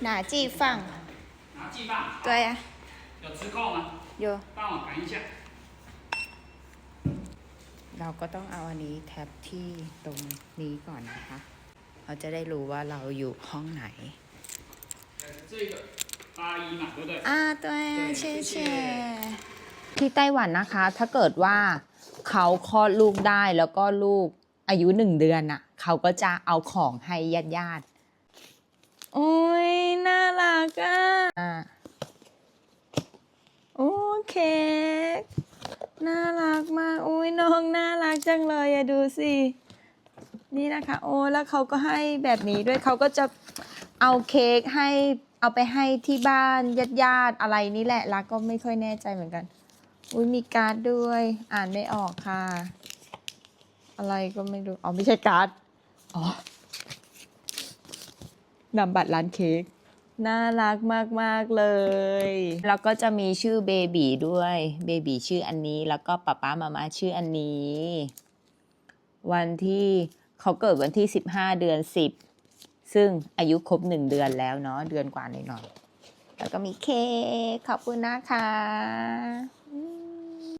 哪季放？拿寄放，对呀、有磁扣吗？有。帮我赶一下。 เราก็ต้องเอาอันนี้แท็บที่ตรงนี้ก่อนนะคะ เราจะได้รู้ว่าเราอยู่ห้องไหน 呃，这个八一嘛，对不对？ อ่า对对谢谢谢谢 ที่ไต้หวันนะคะ ถ้าเกิดว่าเขาคลอดลูกได้แล้วก็ลูกอายุหนึ่งเดือนน่ะ เขาก็จะเอาของให้ญาติญาติ เค้กน่ารักมากโอ้ยน้องน่ารักจังเลยอะดูสินี่นะคะโอ้แล้วเขาก็ให้แบบนี้ด้วยเขาก็จะเอาเค้กให้เอาไปให้ที่บ้านญาติญาติอะไรนี่แหละรักก็ไม่ค่อยแน่ใจเหมือนกัน อุ้ยมีการ์ดด้วย อ่านไม่ออกค่ะ อะไรก็ไม่รู้อ๋อไม่ใช่การ์ดอ๋อนำบัตรร้านเค้ก น่ารักมาก ๆ เลย แล้วก็จะมีชื่อเบบีด้วยเบบีชื่ออันนี้ แล้วก็ป๊าป๊ามามาชื่ออันนี้ วันที่เขาเกิดวันที่ 15 เดือน 10 ซึ่งอายุครบ 1 เดือนแล้วเนาะเดือนกว่าหน่อยๆแล้วก็มีเค้กขอบคุณนะคะ